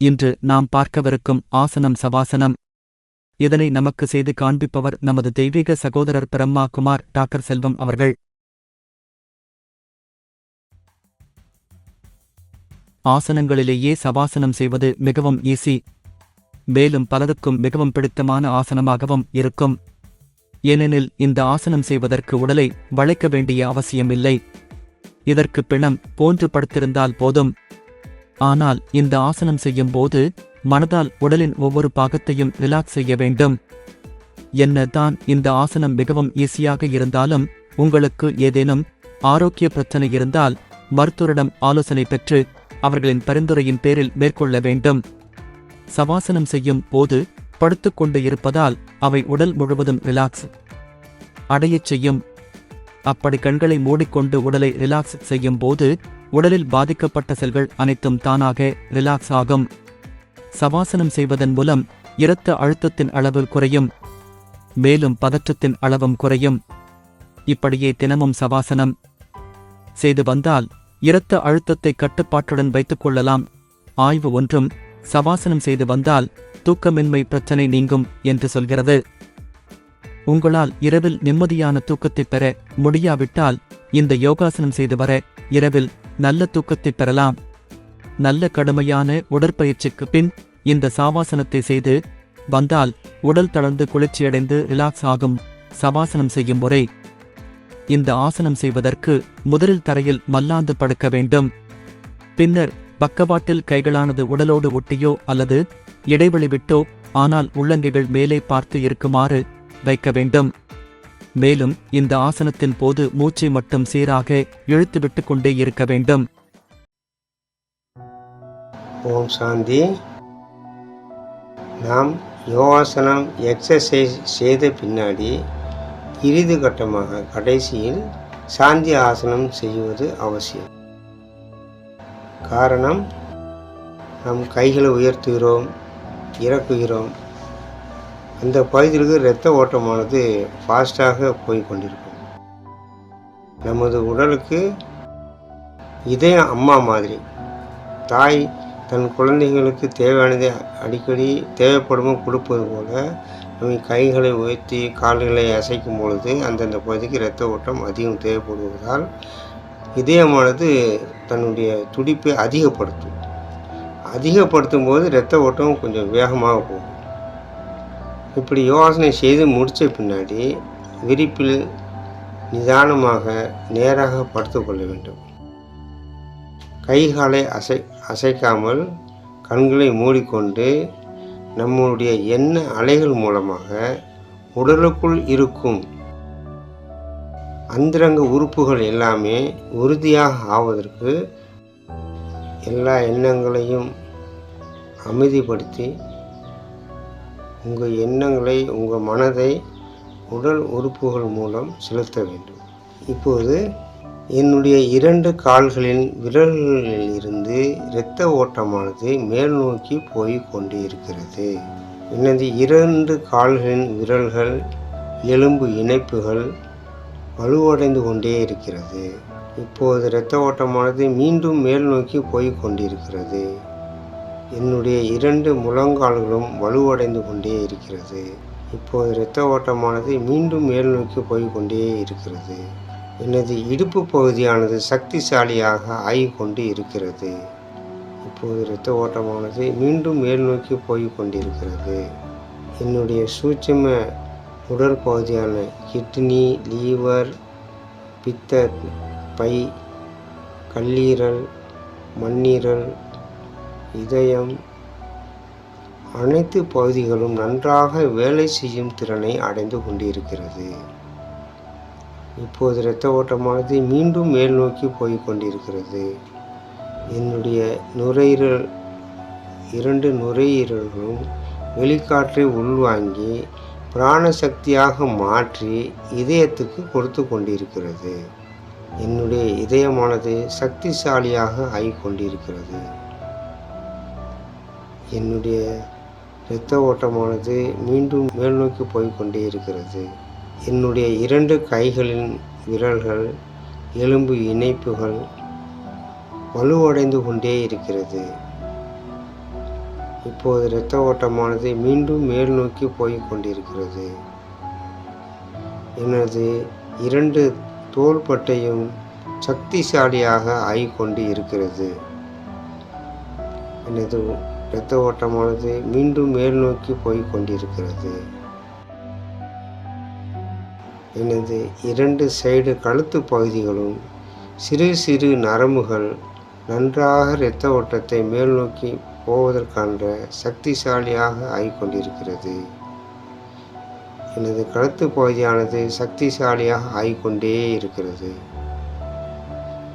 இன்று நாம் பார்க்கவிருக்கும் ஆசனம் சவாசனம். இதனை நமக்கு செய்து காண்பிப்பவர் நமது தெய்வீக சகோதரர் பிரம்மா குமார் டாக்டர் செல்வம் அவர்கள். ஆசனங்களிலேயே சவாசனம் செய்வது மிகவும் ஈஸி. மேலும் பலருக்கும் மிகவும் பிடித்தமான ஆசனமாகவும் இருக்கும். ஏனெனில் இந்த ஆசனம் செய்வதற்கு உடலை வளைக்க வேண்டிய அவசியமில்லை. இதற்கு பிணம் போன்று படுத்திருந்தால் போதும். ஆனால் இந்த ஆசனம் செய்யும் போது மனதால் உடலின் ஒவ்வொரு பாகத்தையும் ரிலாக்ஸ் செய்ய வேண்டும். என்ன தான் இந்த ஆசனம் மிகவும் ஈஸியாக இருந்தாலும் உங்களுக்கு ஏதேனும் ஆரோக்கிய பிரச்சனை இருந்தால் மருத்துவரிடம் ஆலோசனை பெற்று அவர்களின் பரிந்துரையின் பேரில் மேற்கொள்ள வேண்டும். சவாசனம் செய்யும் போது படுத்துக்கொண்டு இருப்பதால் அவை உடல் முழுவதும் ரிலாக்ஸ் அடையச் செய்யும். அப்படி கண்களை மூடிக்கொண்டு உடலை ரிலாக்ஸ் செய்யும் போது உடலில் பாதிக்கப்பட்ட செல்கள் அனைத்தும் தானாக ரிலாக்ஸ் ஆகும். சவாசனம் செய்வதன் மூலம் இரத்த அழுத்தத்தின் அளவு குறையும். மேலும் பதற்றத்தின் அளவும் குறையும். இப்படியே தினமும் சவாசனம் செய்து வந்தால் இரத்த அழுத்தத்தை கட்டுப்பாட்டுடன் வைத்துக் கொள்ளலாம். ஆய்வு ஒன்றும் சவாசனம் செய்து வந்தால் தூக்கமின்மை பிரச்சனை நீங்கும் என்று சொல்கிறது. உங்களால் இரவில் நிம்மதியான தூக்கத்தை பெற முடியாவிட்டால் இந்த யோகாசனம் செய்து வர இரவில் நல்ல தூக்கத்தை பெறலாம். நல்ல கடுமையான உடற்பயிற்சிக்கு பின் இந்த சாவாசனத்தை செய்து வந்தால் உடல் தளர்ந்து குளிர்ச்சியடைந்து ரிலாக்ஸ் ஆகும். சவாசனம் செய்யும் முறை. இந்த ஆசனம் செய்வதற்கு முதலில் தரையில் மல்லாந்து படுக்க வேண்டும். பின்னர் பக்கவாட்டில் கைகளானது உடலோடு ஒட்டியோ அல்லது இடைவெளி விட்டோ ஆனால் உள்ளங்கைகள் மேலே பார்த்து இருக்குமாறு வைக்க வேண்டும். மேலும் இந்த ஆசனத்தின் போது மூச்சை மட்டும் சீராக இழுத்துவிட்டுக் கொண்டே இருக்க வேண்டும். ஓம் சாந்தி. நாம் யோகாசனம் எக்ஸசைஸ் செய்த பின்னாடி இறுதி கட்டமாக கடைசியில் சாந்தி ஆசனம் செய்வது அவசியம். காரணம் நம் கைகளை உயர்த்துகிறோம் இறக்குகிறோம். அந்த பகுதிகளுக்கு இரத்த ஓட்டமானது ஃபாஸ்டாக போய் கொண்டிருக்கும் நமது உடலுக்கு இதயம் அம்மா மாதிரி. தாய் தன் குழந்தைகளுக்கு தேவையானதை அடிக்கடி தேவைப்படும் கொடுப்பது போல நம்ம கைகளை உயர்த்தி கால்களை அசைக்கும் பொழுது அந்தந்த பகுதிக்கு இரத்த ஓட்டம் அதிகம் தேவைப்படுவதால் இதயமானது தன்னுடைய துடிப்பை அதிகப்படுத்தும். அதிகப்படுத்தும் போது இரத்த ஓட்டம் கொஞ்சம் வேகமாக போகும். இப்படி யோசனை செய்து முடித்த பின்னாடி விரிப்பில் நிதானமாக நேராக படுத்துக்கொள்ள வேண்டும். கைகாலை அசை அசைக்காமல் கண்களை மூடிக்கொண்டு நம்முடைய எண்ண அலைகள் மூலமாக உடலுக்குள் இருக்கும் அந்தரங்க உறுப்புகள் எல்லாமே உறுதியாக ஆவதற்கு எல்லா எண்ணங்களையும் அமைதிப்படுத்தி உங்கள் எண்ணங்களை உங்கள் மனதை உடல் உறுப்புகள் மூலம் செலுத்த வேண்டும். இப்போது என்னுடைய இரண்டு கால்களின் விரல்களில் இருந்து இரத்த ஓட்டமானது மேல் நோக்கி போய் கொண்டு இருக்கிறது எனது இரண்டு கால்களின் விரல்கள் எலும்பு இணைப்புகள் வலுவடைந்து கொண்டே இருக்கிறது. இப்போது இரத்த ஓட்டமானது மீண்டும் மேல் நோக்கி போய் கொண்டிருக்கிறது. என்னுடைய இரண்டு முழங்கால்களும் வலுவடைந்து கொண்டே இருக்கிறது. இப்போது இரத்த ஓட்டமானது மீண்டும் மேல் நோக்கி போய்கொண்டே இருக்கிறது. எனது இடுப்பு பகுதியானது சக்திசாலியாக ஆகிக்கொண்டு இருக்கிறது. இப்போது இரத்த ஓட்டமானது மீண்டும் மேல் நோக்கி போய்கொண்டிருக்கிறது என்னுடைய சூட்சும உடல் பகுதியான கிட்னி லீவர் பித்த பை கல்லீரல் மண்ணீரல் இதயம் அனைத்து பகுதிகளும் நன்றாக வேலை செய்யும் திறனை அடைந்து கொண்டிருக்கிறது. இப்போது இரத்த ஓட்டமானது மீண்டும் மேல் நோக்கி போய் கொண்டிருக்கிறது. என்னுடைய நுரையீரல் இரண்டு நுரையீரல்களும் வெளிக்காற்றை உள்வாங்கி பிராணசக்தியாக மாற்றி இதயத்துக்கு கொடுத்து கொண்டிருக்கிறது. என்னுடைய இதயமானது சக்திசாலியாக ஆகிக் கொண்டிருக்கிறது. என்னுடைய இரத்த ஓட்டமானது மீண்டும் மேல் நோக்கி போய்கொண்டே இருக்கிறது. என்னுடைய இரண்டு கைகளின் விரல்கள் எலும்பு இணைப்புகள் வலுவடைந்து கொண்டே இருக்கிறது. இப்போது இரத்த ஓட்டமானது மீண்டும் மேல் நோக்கி போய்கொண்டிருக்கிறது எனது இரண்டு தோள்பட்டையும் சக்திசாலியாக ஆகிக்கொண்டு இருக்கிறது. எனது இரத்த ஓட்டமானது மீண்டும் மேல் நோக்கி போய் கொண்டிருக்கிறது. எனது இரண்டு சைடு கழுத்து பகுதிகளும் சிறு சிறு நரம்புகள் நன்றாக இரத்த ஓட்டத்தை மேல் நோக்கி போவதற்கான சக்திசாலியாக ஆகிக்கொண்டிருக்கிறது எனது கழுத்து பகுதியானது சக்திசாலியாக ஆகிக்கொண்டே இருக்கிறது.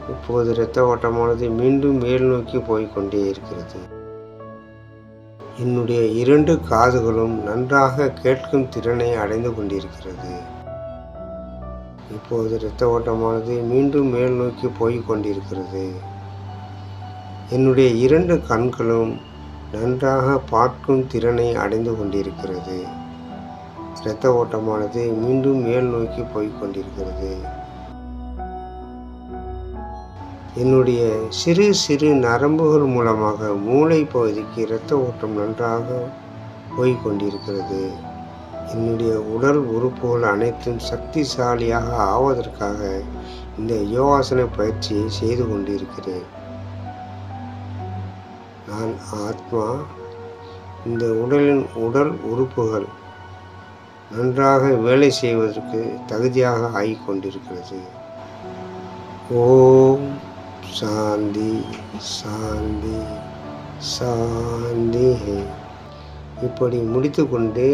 இப்போது இரத்த ஓட்டமானது மீண்டும் மேல் நோக்கி போய்க்கொண்டே இருக்கிறது. என்னுடைய இரண்டு காதுகளும் நன்றாக கேட்கும் திறனை அடைந்து கொண்டிருக்கிறது. இப்போது இரத்த ஓட்டமானது மீண்டும் மேல் நோக்கி போய் கொண்டிருக்கிறது. என்னுடைய இரண்டு கண்களும் நன்றாக பார்க்கும் திறனை அடைந்து கொண்டிருக்கிறது. இரத்த ஓட்டமானது மீண்டும் மேல் நோக்கி போய் கொண்டிருக்கிறது. என்னுடைய சிறு சிறு நரம்புகள் மூலமாக மூளை பகுதிக்கு இரத்த ஓட்டம் நன்றாக போய்க் கொண்டிருக்கிறது என்னுடைய உடல் உறுப்புகள் அனைத்தும் சக்திசாலியாக ஆவதற்காக இந்த யோகாசன பயிற்சியை செய்து கொண்டிருக்கிறேன். நான் ஆத்மா இந்த உடலின் உடல் உறுப்புகள் நன்றாக வேலை செய்வதற்கு தகுதியாக ஆகிக்கொண்டிருக்கிறது. ஓம் சாந்தி சாந்தி சாந்தி இப்படி முடித்துக்கொண்டு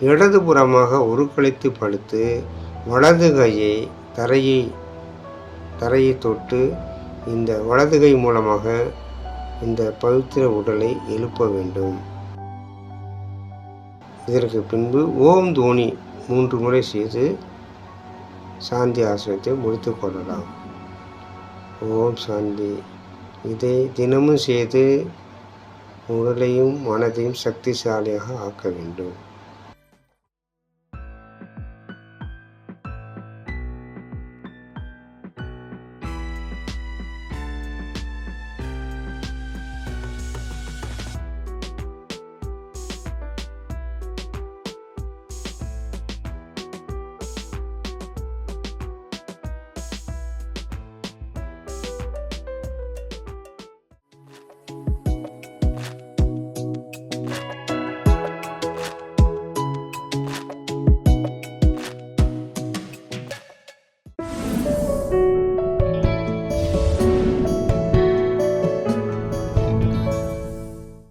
இடதுபுறமாக உருக்கழித்து படுத்து வலது கையை தரையை தரையை தொட்டு இந்த வலது கை மூலமாக இந்த பவித்திர உடலை எழுப்ப வேண்டும். இதற்கு பின்பு ஓம் தோனி மூன்று முறை செய்து சாந்தி ஆசிரியத்தை முடித்து கொள்ளலாம். ஓம் சாந்தி. இதை தினமும் செய்து உடலையும் மனதையும் சக்திசாலியாக ஆக்க வேண்டும்.